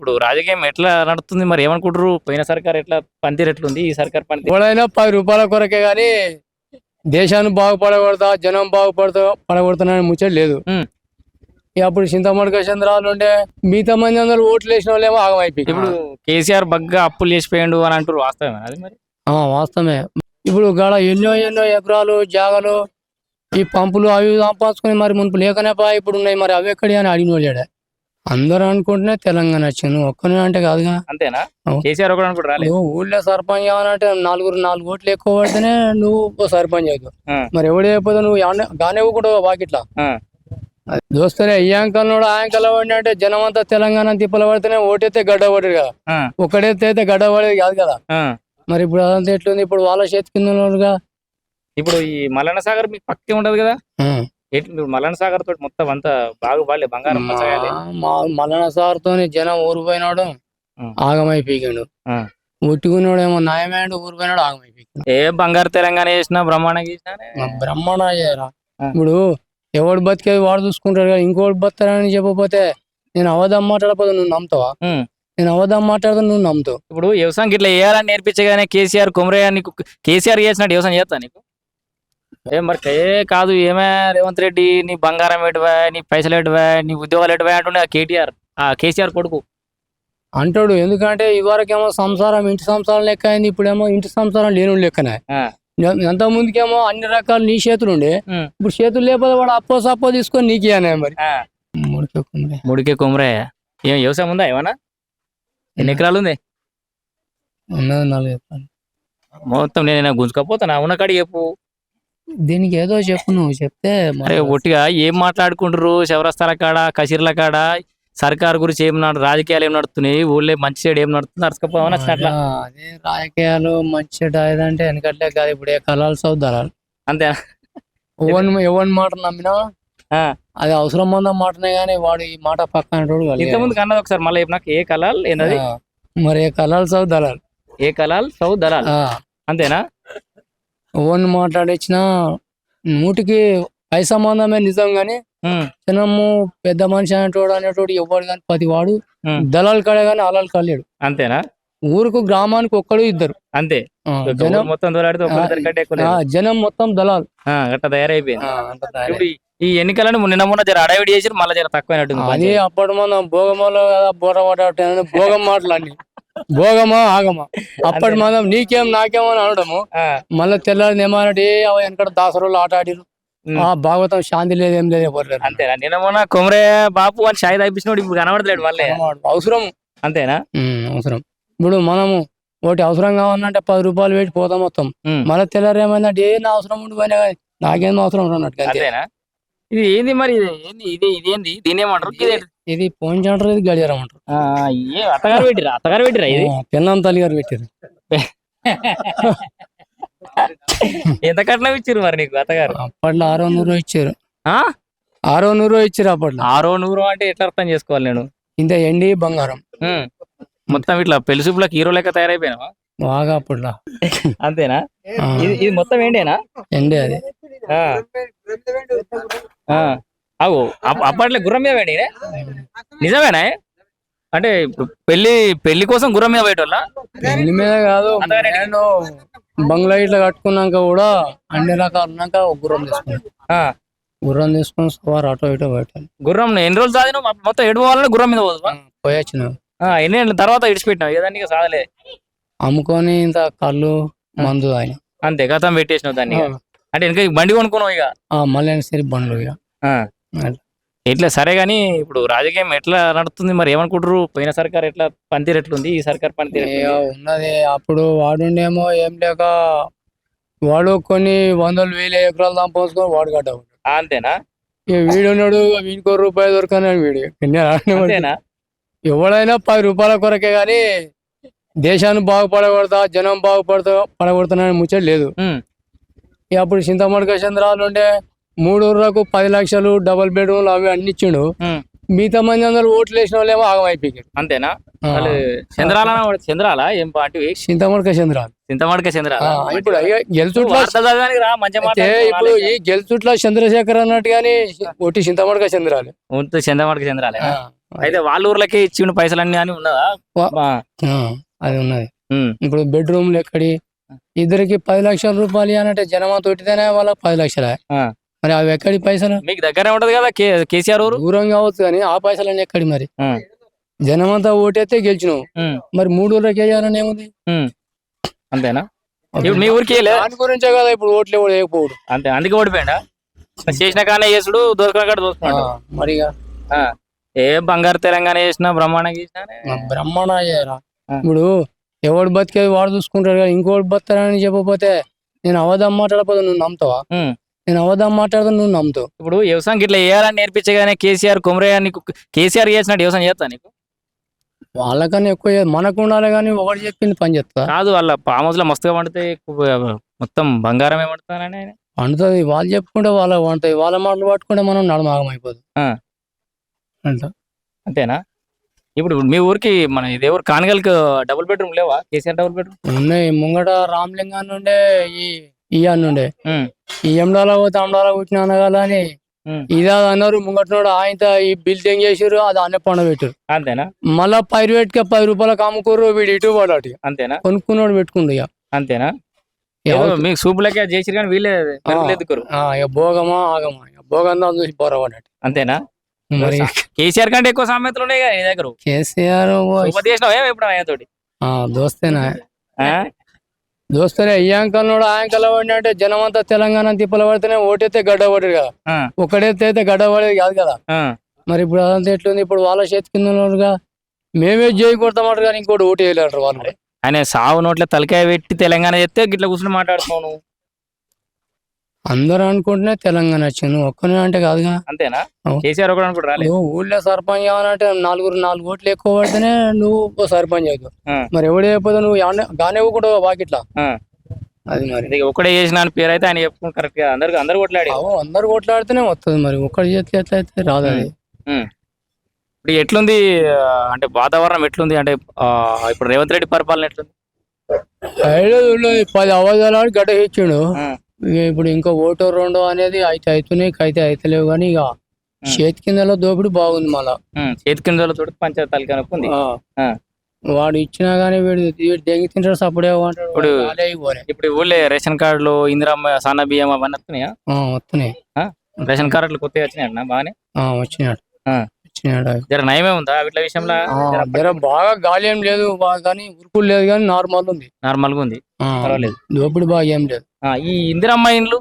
ఇప్పుడు రాజకీయం ఎట్లా నడుస్తుంది మరి ఏమనుకుంటారు పోయిన సర్కార్ ఎట్లా పనితీరు ఎట్లుంది? ఈ సర్కార్ పనితీరు ఎవడైనా పది రూపాయల కొరకే గాని దేశాన్ని బాగుపడగొడతా జనం బాగుపడతా పడగొడుతున్నాని ముచ్చట లేదు. అప్పుడు చింతమడక చంద్రాలు ఉండే మిగతా మంది అందరూ ఓట్లు వేసిన వాళ్ళేమో ఆగమైపోయి. ఇప్పుడు కేసీఆర్ బగ్గా అప్పులు చేసిపోయిండు అని అంటారు వాస్తవమే అది మరి? ఆ, వాస్తవమే. ఇప్పుడు గాడ ఎన్నో ఎన్నో ఎకరాలు జాగలు ఈ పంపులు అవి సంపాదించుకొని మరి మునుపు లేకనే పా ఇప్పుడు ఉన్నాయి మరి. అవి ఎక్కడి అని అడిగిన వాళ్ళాడే అందరూ అనుకుంటేనే తెలంగాణ వచ్చింది ఒక్కనే అంటే కాదుగా అంతేనా. కేసీఆర్ రాలేదు నువ్వు ఊళ్ళో సర్పంచ్ కావాలంటే నలుగురు నాలుగు ఓట్లు ఎక్కువ పడితేనే నువ్వు సర్పంచ్ అవుతావు ఆ. మరి ఎవడు అయిపోతే నువ్వు యాడ- గానే కూడా వాకిట్లా ఆ. దోస్తరే ఈ అంకల్ ఆయంకల్ పడిన అంటే జనం అంతా తెలంగాణ తిప్పలు పడితేనే ఓటైతే గడ్డ పడేది కదా ఆ, ఒక్కడైతే అయితే గడ్డ పడేది కాదు కదా ఆ. మరి ఇప్పుడు అదంతా ఎట్లుంది ఇప్పుడు వాళ్ళ చేతి కింద. ఇప్పుడు ఈ మల్లన్న సాగర్ మీకు పక్కే ఉండదు కదా. ఎట్లా మల్లన్న సాగర్ తోటి మొత్తం అంతా బాగుపడలే బంగారం పచ్చగాలే మా మల్లన సార్తోని జనం ఊరిపోయినాడు ఉం. ఆగమైపోయాడు ఆ. ఉట్టుకున్నాడు ఏమో నయమేడు ఊరిపోయినాడు ఆగమైపోయాడు ఏ బంగారు తెలంగాణ చేసినా బ్రహ్మాండ చేయరా ఆ. ఇప్పుడు ఎవడు బతికేది వాడు చూసుకుంటాడు కదా ఇంకోటి బతారని చెప్పకపోతే నేను అవధం మాట్లాడకపోతే నువ్వు నమ్ముతావా ఉం. నేను అవధం మాట్లాడితే నువ్వు నమ్ముతావు ఇప్పుడు వ్యవసాయం ఇట్లా వేయాలని నేర్పించగానే కేసీఆర్ కుమరయ్య నీకు కేసీఆర్ చేసినట్టు వ్యవసాయం చేస్తా నీకు ఏ మరి ఏ కాదు ఏమే రేవంత్ రెడ్డి నీ బంగారం ఎటువా నీ పైసలు ఎటువా నీ ఉద్యోగాలు ఎటువా అంటుండే ఆ కేటీఆర్ ఆ కేసీఆర్ కొడుకు. అంటాడు ఎందుకంటే ఇదివరకేమో సంసారం ఇంటి సంసారం లెక్క అయింది ఇప్పుడేమో ఇంటి సంసారం లేని లెక్కనే. ఎంత ముందుకేమో అన్ని రకాల నీ చేతులు ఉండే. ఇప్పుడు చేతులు లేకపోతే వాడు అప్పో సప్పో తీసుకొని నీకే అనే మరి. ముడికే కుమరయ్య ఏం వ్యవసాయం ఉందా ఏమన్నా? ఎన్ని ఎకరాలు ఉంది? ఉన్నది నాలుగు. మొత్తం నేను గుంజుకపోతాను? ఉన్న కాడికి చెప్పు. దీనికి ఏదో చెప్పు నువ్వు చెప్తే మరి అరే ఒట్టిగా ఏం మాట్లాడుకుంటారు శవరస్తాల కాడ కసిర్ల కాడ సర్కార్ గురించి ఏం నడు రాజకీయాలు ఏం నడుస్తున్నాయి? ఊళ్ళో మంచి చెడు ఏం నడుతుంది? అరచుకపోవని వచ్చినట్లా ఆ, అదే రాజకీయాలు మంచి అంటే వెనకట్లే కాదు ఇప్పుడు ఏ కళాలు చదువుతారు. అంతేనా ఎవరిని ఎవరి మాట నమ్మినా. అది అవసరం ఉందా మాటనే గానీ వాడు ఈ మాట పక్కన ఇంతకుముందు కన్నది ఒకసారి మళ్ళీ నాకు. ఏ కలాల్ ఏంటది మరి ఏ కళాలు చదువుతారు? ఏ కలాల్ సౌ దలాల్ అంతేనా? ఎవరిని మాట్లాడిచ్చినా నూటికి పై సంబంధమే నిజం గాని జనము పెద్ద మనిషి అనేటోడు అనేటోడు ఎవడు కానీ పది వాడు. దళాలు కడే గానీ అలలు కలేడు. అంతేనా? ఊరుకు గ్రామానికి ఒక్కడు ఇద్దరు. అంతే. జనం మొత్తం. జనం మొత్తం దళాలు. గట్ట తయారైపోయింది. ఈ- ఎన్నికలను నిన్న మొన్న జర అడవిడి చేసి మళ్ళీ జర తక్కువైనట్టుంది అది. అప్పటి మనం భోగమలో కదా బోర పడ్డ భోగం మాటలు అన్ని. భోగమా ఆగమా? అప్పటి మనం నీకేం నాకేం అని అనడము. మళ్ళీ తెల్లారి ఏమన్నట్టు ఏ అవ వెనకడ దాసరోళ్ళు ఆట ఆడిరు. ఆ భాగవతం శాంతి లేదు ఏం లేదు ఎవరు. అంతేనా? నిన్న మొన్న కొమరే బాపు అని షాయి తాగిపించినోడు ఇప్పుడు కనబడలేడు మళ్ళీ. అవసరం. అంతేనా? అవసరం. ఇప్పుడు మనము ఒకటి అవసరం కావాలంటే పది రూపాయలు పెట్టి పోతాం మొత్తం. మళ్ళీ తెల్లారి ఏమైందంటే ఏ నా అవసరం ఉండి పోయినా కానీ నాకేం అవసరం ఉన్నట్టు అంతే. అంతేనా? ఇది ఏంది మరి? ఇది ఏంది? ఇది ఇదేంది దీని ఏమంటారు? ఇది పోయించి అంటారు ఇది గడియారం అంటారు. ఏ అత్తగారు పెట్టిరా? అత్తగారు పెట్టిరా ఇది? పెన్నం తల్లి గారు పెట్టారు. ఎంత కట్నం ఇచ్చారు మరి నీకు అత్తగారు? అప్పట్లో ఆరో నూరు ఇచ్చారు. ఆ? ఆరో నూరు ఇచ్చారు అప్పట్లో. ఆరో నూరు అంటే ఎట్లా అర్థం చేసుకోవాలి నేను? ఇంత ఎండి బంగారం. మొత్తం ఇట్లా పెళ్ళి చూపులకు హీరో లెక్క తయారైపోయినా బాగా అప్పట్లో. అంతేనా? ఇది మొత్తం ఏంటేనా ఎండి అది. అవు అప్ప- అప్పట్లో గుర్రం మీద నిజమేనా? అంటే పెళ్ళి పెళ్ళి కోసం గుర్రం మీద పోయేటోళ్ళ? ఎండి మీద కాదు. నేను బంగ్లా ఇట్లా కట్టుకున్నాక కూడా అన్ని రకాలు ఉన్నాక ఒక గుర్రం తీసుకున్నాను. గుర్రం తీసుకుని సవారు అటో ఇటో పెట్టాను. గుర్రం ఎన్ని రోజులు సాధిన మొత్తం ఎడు పోవాలని గుర్రం మీద పోదు పోయొచ్చిన. ఎన్ని ఏళ్ళ తర్వాత ఇడిచిపెట్టినావు? ఏదానికి సాధలే. అమ్ముకొని ఇంత కళ్ళు మందు ఆయన అంతే గతం పెట్టేసినావు దాన్ని. అంటే ఇంకా బండి కొనుక్కున్నావు ఇక? మళ్ళీ సరి బండ్లు ఇక. ఆ. ఎట్లా సరే గానీ ఇప్పుడు రాజకీయం ఎట్లా నడుస్తుంది మరి? ఏమనుకుంటారు పోయిన సర్కార్ ఎట్లా పనితీరు ఎట్లుంది? ఈ సర్కార్ పనితీరు ఇక ఎట్లుంది? ఉన్నది. అప్పుడు వాడుండేమో ఏం లేక వాడు కొన్ని వందలు వేల ఎకరాలు సంపాదించుకొని వాడు కట్ట ఆ, అంతేనా ఇక వీడున్నాడు వీడికో రూపాయి దొరకని వీడు. అంతేనా? ఎవడైనా పది రూపాయల కొరకే గాని దేశాన్ని బాగుపడగొడతా జనం బాగుపడతా పడగొడుతున్నాని ముచ్చట లేదు. ఉమ్. అప్పుడు చింతమడక చంద్రాలు ఉండే మూడు ఊర్లకు పది లక్షలు డబల్ బెడ్రూమ్లు అవి అన్ని ఇచ్చిండు. మిగతా మంది అందరూ ఓట్లు వేసిన వాళ్ళేమో ఆగమైపోయారు అంతేనా? వాళ్ళు చంద్రాల చంద్రాల? ఏం పార్టీ? చింతమడక చంద్రాలు చింతమడక చంద్రాల ఇప్పుడు గెలుచుట్ల ఇప్పుడు ఈ గెలుచుట్ల చంద్రశేఖర్ అన్నట్టు గాని ఒట్టి చింతమడక చంద్రాలు మాట్లాడు చంద్రమడక చంద్రాలే అయితే వాళ్ళ ఊర్లకే ఇచ్చిండు పైసలన్నీ అని ఉన్నదా? అది ఉన్నది. ఇప్పుడు బెడ్రూమ్లు ఎక్కడి? ఇద్దరికి పది లక్షల రూపాయలు అంటే జనమా తోటితేనే వాళ్ళకి పది లక్షలే. మరి అవి ఎక్కడి పైసలు? మీకు దగ్గరే ఉంటది కదా కేసీఆర్ దూరం కావచ్చు కానీ ఆ పైసలన్నీ ఎక్కడి మరి? జనమంతా ఓటేస్తే గెలిచినావు మరి మూడు ఊళ్ళకి వేయాలని ఏముంది. అంతేనా? ఇప్పుడు మీ ఊరికి దాని గురించే కదా ఇప్పుడు ఓట్లు ఎవడు వేయకపోవడు. అంతే అందుకే ఓడిపోయిండా? చేసిన కానీ చేసుడు దొరకన కాడ మరి ఆ. ఏ బంగారు తెలంగాణ చేసినా బ్రహ్మాండంగా చేసినా బ్రహ్మాండ. ఇప్పుడు ఎవడు బతికేది వాడు చూసుకుంటాడు కానీ ఇంకోటి బతారని చెప్పకపోతే నేను అవదాం మాట్లాడకపోతే నువ్వు నమ్ముతావా. నేను అవదాం మాట్లాడతా నువ్వు నమ్ముతావు. ఇప్పుడు వ్యవసాయం ఇట్లా వేయాలని నేర్పించగానే కేసీఆర్ కుమరయ్య నీకు కేసీఆర్ చేసినట్టు వ్యవసాయం చేస్తా నీకు? వాళ్ళకన్నా ఎక్కువ. మనకు ఉండాలి కానీ ఒకటి చెప్పింది పని చేస్తా. కాదు వాళ్ళ ఫామ్ హౌస్లో మస్తుగా పండితే ఎక్కువ మొత్తం బంగారం ఏమంటానని ఆయన. వండుతుంది వాళ్ళు చెప్పుకుంటే వాళ్ళ వండుతుంది వాళ్ళ మాటలు పట్టుకుంటే మనం నడమాగం అయిపోదు ఆ. అంట అంతేనా? ఇప్పుడు మీ ఊరికి మన ఇదే ఊరు కానగల్కి డబుల్ బెడ్రూమ్ లేవా? కేసీఆర్ డబుల్ బెడ్రూమ్ ఉన్నాయి. ముంగట రామలింగం నుండే ఈ ఇయ్యాన్ నుండే ఈ ఎండాల పోతే అండాల పుట్టిన అనగాల అని. ఇదే అన్నారు. ముంగటనోడు ఆయన ఈ బిల్డింగ్ చేసారు అది అన్న పండ పెట్టారు అంతేనా? మళ్ళా ప్రైవేట్కి పది రూపాయలకు అమ్ముకోరు వీడు ఇటు ఇక. అంతేనా? కొనుక్కున్నాడు పెట్టుకుండు ఇక. అంతేనా? మీకు సూపులకే చేసిరు కానీ వీళ్ళే ఇక భోగమా ఆగమా భోగందా చూసి పోరవాడట అంతేనా? మరి కేసీఆర్ కంటే ఎక్కువ సామెతలు ఉన్నాయి కదా నీ దగ్గర. కేసీఆర్ ఎప్పుడు ఆయనతోటి? దోస్తేనా? ఆ? దోస్తనే ఈ ఆ అంకల్ పడిన అంటే జనం అంతా తెలంగాణ తిప్పలు పడితేనే ఓటైతే గడ్డ పడేది కదా ఒకడైతే అయితే గడ్డ పడేది కాదు కదా. మరి ఇప్పుడు అదంతా ఎట్లుంది? ఇప్పుడు వాళ్ళ చేతి కింద మేమే చేయి కొడతామంటారు కానీ ఇంకోటి ఓటు వేయలేరు వాళ్ళు ఆయన సావు నోట్ల తలకాయ పెట్టి తెలంగాణ చెప్తే గిట్ల కూర్చొని మాట్లాడుతున్నావు అందరూ అనుకుంటేనే తెలంగాణ వచ్చింది. ఒక్కనే అంటే కాదుగా. అంతేనా. కేసీఆర్ అనుకుంటు నువ్వు ఊళ్ళో సర్పంచ్ కావాలంటే నలుగురు నాలుగు ఓట్లు ఎక్కువ పడితేనే నువ్వు సర్పంచ్ అవుతావు. మరి ఎవడే అయిపోతే నువ్వు గానే ఇవ్వకుండా బాకిట్లా ఆ. అది మరి. ఒకటే చేసిన పేరు అయితే ఆయన చెప్పుకుని కరెక్ట్గా అందరు అందరు కొట్లాడి అందరు కొట్లాడితేనే వస్తుంది మరి. ఒక్కడి చేతి ఎట్లా అయితే రాదు అది. ఇప్పుడు ఎట్లుంది అంటే వాతావరణం ఎట్లుంది? అంటే ఇప్పుడు రేవంత్ రెడ్డి పరిపాలన ఎట్లుంది? పది అవధాలు గడ్డ ఇచ్చిండు ఇప్పుడు ఇంకో ఓటో రెండో అనేది అయితే అవుతున్నాయి అయితే అయితలేవు కానీ ఇక చేతి కిందలో దోపిడి బాగుంది మళ్ళా. చేతి కింద తోటి పంచాయతీ తలకాయ నొప్పి ఉంది. ఆ. ఆ. వాడు ఇచ్చినా గానీ వీడు వీడు దెంగి తింటాడు సప్పుడే అంటాడు ఇప్పుడు-. ఇప్పుడు ఊళ్ళో రేషన్ కార్డులు ఇందిరమ్మ సన్న బియ్యం అవన్నీ వస్తున్నాయా? వస్తున్నాయి. రేషన్ కార్డులు కొత్తగా వచ్చినాయి బాగానే? వచ్చినాడు అవి. జర నయమే ఉందా వీటి విషయంలో? జర బాగా గాలి ఏం లేదు కానీ ఉరుకులు లేదు కానీ నార్మల్ ఉంది. నార్మల్గా ఉంది. పర్వాలేదు. దోపిడి బాగా ఏం లేదు. ఈ ఇందిరమ్మ ఇండ్లు?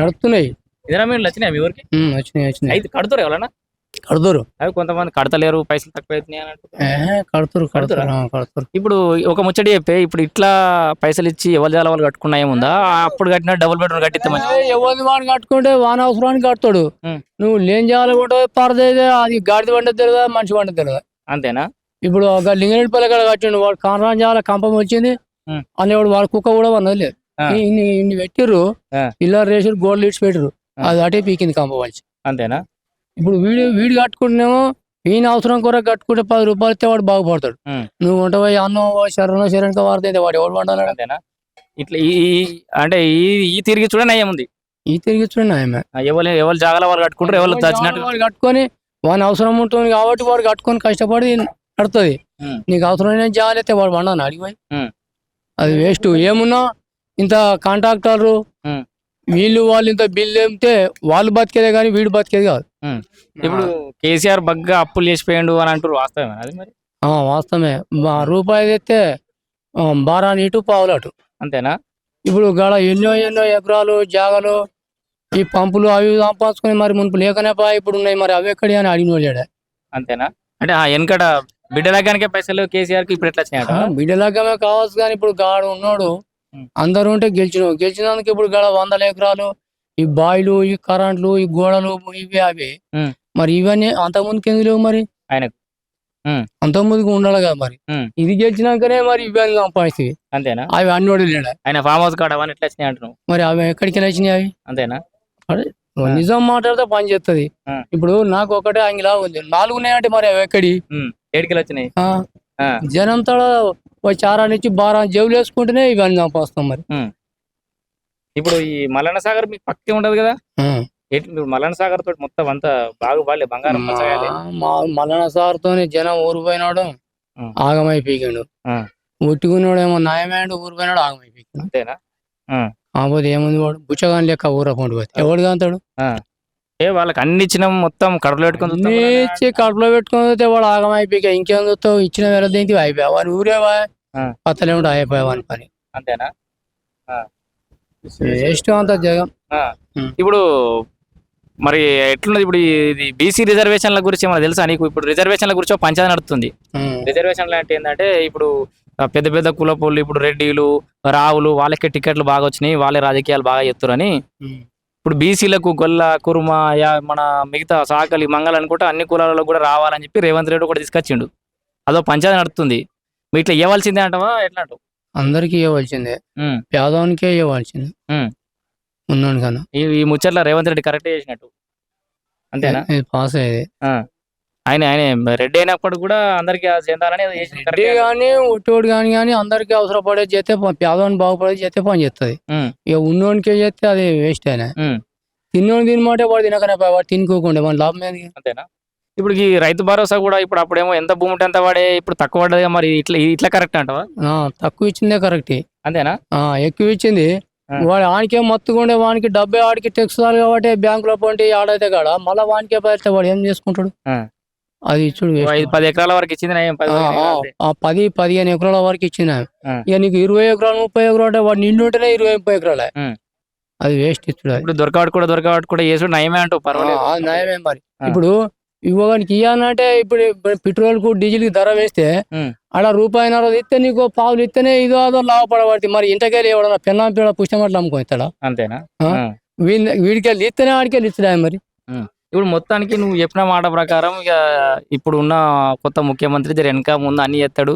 నడుస్తున్నాయి ఇందిరమ్మ ఇండ్లు వచ్చినాయి మీ ఊరికి? వచ్చినాయి వచ్చినాయి. అయితే కడుతురు ఎవరన్నా? కడుతురు. అవి కొంతమంది కడతలేరు పైసలు తక్కువ కడుతురు కడుతురు. ఇప్పుడు ఒక ముచ్చటి చెప్పే ఇప్పుడు ఇట్లా పైసలు ఇచ్చి ఎవరి జాల వాళ్ళు కట్టుకున్నా ఏముందా? అప్పుడు కట్టిన డబుల్ బెడ్రూమ్ కట్టిస్తే మంచి ఏ, ఎవరిది వాడు కట్టుకుంటే వాన అవసరానికి కడతాడు. నువ్వు లేని చేయాలి కూడా పరదేదే అది గాడిద వంట తెలియదా మనిషి వంట తెలియదా అంతేనా? ఇప్పుడు ఒక లింగరెడ్డిపల్లి కాడ కట్టిండు వాడు కానరాజు చేయాలి కంపం వచ్చింది. అనేవాడు వాడు కుక్క కూడా ఉన్నది లేదు. ఇన్ని ఇన్ని పెట్టిర్రు. ఇలా రేసుడు గోల్డ్ లీడ్స్ పెట్టిర్రు. అది అటే పీకింది కంప వచ్చి. అంతేనా? ఇప్పుడు వీడు వీడు కట్టుకుంటేనేమో ఈయన అవసరం కొరకు కట్టుకుంటే పది రూపాయలు ఇస్తే వాడు బాగుపడతాడు. నువ్వు వంట అన్నం శరణం శరణక వారితే వాడు ఎవడు వండాలి అంతేనా ఇట్లా ఈ అంటే ఈ ఈ తిరిగి చూడ నయం ఉంది ఈ తిరిగి చూడండి ఆమె ఎవరు ఎవరు జాగాల వాళ్ళు కట్టుకుంటారు ఎవరు తచ్చినట్టు వాడు కట్టుకొని వాని అవసరం ఉంటుంది కాబట్టి వాడు కట్టుకొని కష్టపడి నడుతుంది ఉమ్. నీకు అవసరమైన జాగ్రత్త వాడు వండాను అడిగిపోయి. అది వేస్ట్ ఏమున్నా ఇంత కాంట్రాక్టర్లు ఉమ్. వీళ్ళు వాళ్ళు ఇంత బిల్లు ఏమితే వాళ్ళు బతికేదే కానీ వీడు బతికేది కాదు. ఇప్పుడు కేసీఆర్ బగ్గా అప్పులు చేసిపోయిండు అని అంటారు వాస్తవమే అది మరి? ఆ, వాస్తవమే. బా- రూపాయి తెస్తే ఆ, బారాని ఇటు పావులు అటు అంతేనా? ఇప్పుడు గడ ఎన్నో ఎన్నో ఎకరాలు జాగలు ఈ పంపులు అవి సంపాదించుకొని మరి మునుపు లేకనే పా ఇప్పుడు ఉన్నాయి మరి. అవి ఎక్కడి అని అడిగిన వాళ్ళాడు అంతేనా? అంటే ఆ వెనకట బిడ్డలగానికే పైసలు కేసీఆర్కి ఇప్పుడు ఎట్లా బిడ్డలాగమే కావచ్చు కానీ ఇప్పుడు గాడు ఉన్నాడు. అందరూ ఉంటే గెలిచినావు గెలిచినందుకు ఇప్పుడు గడ వందల ఎకరాలు ఈ బాయిలు ఈ కరెంట్లు ఈ గోడలు ఇవి అవి. మరి ఇవన్నీ అంత ముందుకు ఎందుకు లేవు మరి? ఆయనకు. ఉం. అంత ముందుకు ఉండాలి కదా మరి. ఇది గెలిచినాకనే మరి ఇవన్నీ సంపాదిస్తాయి అంతేనా? అవి అన్ని వదిలేడా ఆయన ఫామ్ హౌస్ కాడ అవన్నీ ఎట్లా వచ్చినాయి అంటున్నావు? మరి అవి ఎక్కడికి వెళ్ళి వచ్చినాయి అవి? అంతేనా? నిజం మాట్లాడితే పని చేస్తుంది. ఇప్పుడు నాకు ఒకటే అంగిలా ఉంది. నాలుగు ఉన్నాయంటే మరి అవి ఎక్కడి? ఏడికి వచ్చినాయి? ఆ, ఓ చారాన్ని ఇచ్చి బారాన్ని జేబులు వేసుకుంటేనే ఇవన్నీ సంపాదిస్తాం మరి. ఇప్పుడు ఈ మల్లన్న సాగర్ మీకు పక్కే ఉండదు కదా. ఎట్లా మలన్ సాగర్ తోటి మొత్తం అంతా బాగా బాలే బంగారం పచ్చగాలే మా మల్లన సార్తోని జనం ఊరిపోయినాడు ఆ. ఆగమైపోయాడు ఆ. ఉట్టుకున్నాడేమో న్యాయమైండు ఊరిపోయినాడు ఆగమైపోయాడు అంతేనా? కాకపోతే ఏముంది వాడు? బుచ్చగాని లెక్క ఊరకుండా పోతే. ఎవడు కాంతాడు? ఏ వాళ్ళకి అన్ని ఇచ్చినాం మొత్తం కడుపులో పెట్టుకొని. ఇచ్చి కడుపులో పెట్టుకుని పోతే వాడు ఆగమైపోయి ఇంకేం చూస్తావు? ఇచ్చిన దేనికి అయిపోయా? వాడు ఊరేవా. పత్తలేముడు అయిపోయా వాని పని. అంతేనా? అంత ఉం. ఇప్పుడు మరి ఎట్లున్నది ఇప్పుడు ఇది బీసీ రిజర్వేషన్ల గురించి ఏమైనా తెలుసా నీకు? ఇప్పుడు రిజర్వేషన్ల గురించి పంచాయతీ నడుస్తుంది ఉం. రిజర్వేషన్లు అంటే ఏంటంటే ఇప్పుడు పెద్ద పెద్ద కులపోళ్ళు ఇప్పుడు రెడ్డిలు రావులు వాళ్ళకే టికెట్లు బాగా వచ్చినాయి వాళ్ళే రాజకీయాలు బాగా ఎత్తురని ఉం. ఇప్పుడు బీసీలకు గొల్ల కురుమ యా మన మిగతా సాకలి మంగళ అనుకుంటే అన్ని కులాలలో కూడా రావాలని చెప్పి రేవంత్ రెడ్డి కూడా తీసుకొచ్చిండు. అదో పంచాయతీ నడుస్తుంది మీ ఇట్లా ఇవ్వాల్సిందే అంటావా? ఎట్లా అంటావు? అందరికీ ఇవ్వాల్సిందే. పేదవానికే ఇవ్వాల్సిందే. ఉన్నాను కన్నా. ఈ ఈ ముచ్చట్ల రేవంత్ రెడ్డి కరెక్ట్ చేసినట్టు. అంతేనా? ఇది పాస్ అయ్యేది. ఆయన ఆయన రెడ్డి అయినప్పుడు కూడా అందరికి చెందాలని ఏదో రెడ్డి correct. కానీ ఒట్టోడు కానీ కానీ అందరికీ అవసరపడే చేస్తే ప- పేదవాడిని బాగుపడేది చేస్తే పని చేస్తుంది. ఇక ఉన్నోనికే చేస్తే అది వేస్ట్ అయినా. ఉం. తిన్నోని తినమంటే వాడు తినకనే పోయి వాడు తినుకోకుండా మన లాభం ఏంది? అంతేనా? ఇప్పుడు ఈ రైతు భరోసా కూడా ఇప్పుడు అప్పుడేమో ఎంత భూమి ఉంటే అంత వాడే ఇప్పుడు తక్కువ పడ్డది మరి ఇట్లా ఇట్లా కరెక్ట్ అంటావా తక్కువ ఇచ్చిందే కరెక్ట్ అంతేనా ఎక్కువ ఇచ్చింది. వాడు ఆనికే మత్తుకుండే వానికి డబ్బే ఆడికి టెక్స్టాల్ కాబట్టి బ్యాంకులో పోంటి ఆడైతే కాడ మళ్ళీ వానికే పడితే వాడు ఏం చేసుకుంటాడు. అది. ఐదు పది ఎకరాల వరకు ఇచ్చింది పది పదిహేను ఎకరాల వరకు ఇచ్చిన. ఇక నీకు ఇరవై ఎకరాలు ముప్పై ఎకరాలు అంటే వాడు నిండు ఉంటేనే ఇరవై ముప్పై ఎకరాలే. అది వేస్ట్ ఇచ్చుడు. ఇప్పుడు దొరకవాడు కూడా దొరకవాడు కూడా చేసుడు నయమే అంటావు ఆ, పర్వాలేదు నయమే మరి. ఇప్పుడు ఇవ్వగానికి ఇవ్వాలంటే ఇప్పుడు పెట్రోల్కు డీజిల్కి ధర వేస్తే. ఆడ రూపాయిన్నర ఇస్తే నీకు పావులు ఇస్తేనే ఇదో అదో లాభపడబడుతుంది మరి ఇంటకెళ్ళి ఎవడన్నా పెన్నా పిల్ల పుష్టమట్లు అమ్ముకొని ఇస్తాడా అంతేనా ఆ. ఆ. వీళ్ళ ఇస్తేనే ఆడికెళ్ళి ఇస్తాడా మరి ఇప్పుడు మొత్తానికి నువ్వు చెప్పిన మాట ప్రకారం ఇక ఇప్పుడు ఉన్న కొత్త ముఖ్యమంత్రి జర వెనక ముందు అన్ని ఎత్తాడు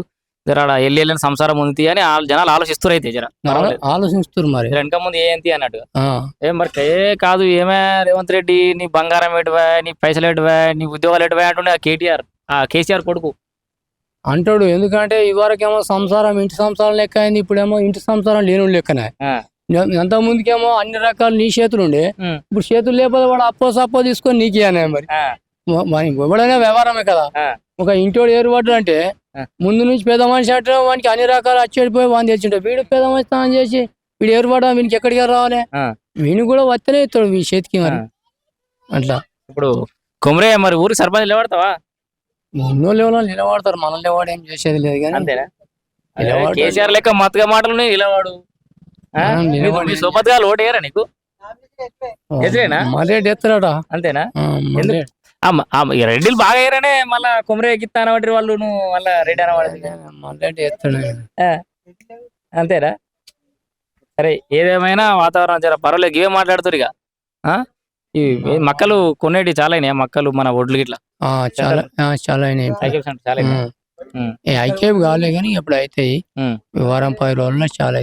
జర ఎల్లి వెళ్ళిన సంసారం ఉంది అని జనాలు ఆలోచిస్తారు అయితే జర. ఆలోచిస్తారు మరి వెనక ముందు ఏంటి అన్నట్టు ఏం మరి ఏ కాదు ఏమే రేవంత్ రెడ్డి నీ బంగారం ఎటువా నీ పైసలు ఎటువా నీ ఉద్యోగాలు ఎటువా అంటుండే ఆ కేటీఆర్ ఆ కేసీఆర్ కొడుకు అంటాడు ఎందుకంటే ఇవరకేమో సంసారం ఇంటి సంసారం లెక్క అయింది ఇప్పుడేమో ఇంటి సంసారం లేని లెక్కనే. ఎంత ముందుకేమో అన్ని రకాలు నీ చేతులు ఉండే. ఇప్పుడు చేతులు లేకపోతే వాడు అప్పో సప్పో తీసుకొని నీకే అనే మరి ఎవడైనా వ్యవహారమే కదా. ఒక ఇంటోడు ఏర్పడ్డు అంటే. ముందు నుంచి పెద్ద మనిషి అంటే వానికి అన్ని రకాలు అచ్చేడిపోయి వాని తెచ్చింటాడు వీడు పెద్ద మనిషి స్నానం చేసి వీడు ఏర్పడ్డా వీనికి ఎక్కడికి రావాలి. వీని కూడా వస్తేనే ఇస్తాడు ఈ చేతికి మరి. అట్లా. ఇప్పుడు కుమరే మరి ఊరి సర్పంచ్ నిలబడతావా? ఉన్నోళ్ళు ఎవరో నిలబడతారు. మనం నిలబడి ఏం చేసేది లేదు కానీ. అంతేనా. కేసీఆర్ లెక్క మత్తుగా మాటలు మీ- నిలబడి. మీ సోపత్ గారు ఓటేయరా నీకు? మళ్ళీ అంతేనా? మ- ఈ రెడ్డిలు బాగా అయ్యారనే మళ్ళా కుమరే ఎక్కిత్తా అనబట్టి వాళ్ళు నువ్వు మళ్ళా రెడ్డి ఎత్తాడు అంతేనా సరే ఏదేమైనా వాతావరణం జర పర్వాలేదు ఇవే మాట్లాడుతారు ఇక. మక్కలు కొనేటి చాలా అయినాయి మక్కలు మన ఒడ్లు గిట్లా. చాలా ఆ, చాలా అయినాయి. అంటే చాలా అయినాయి. ఐకేపు కాలే కానీ ఇప్పుడు అవుతాయి. ఈ వారం పది రోజుల్లో చాలా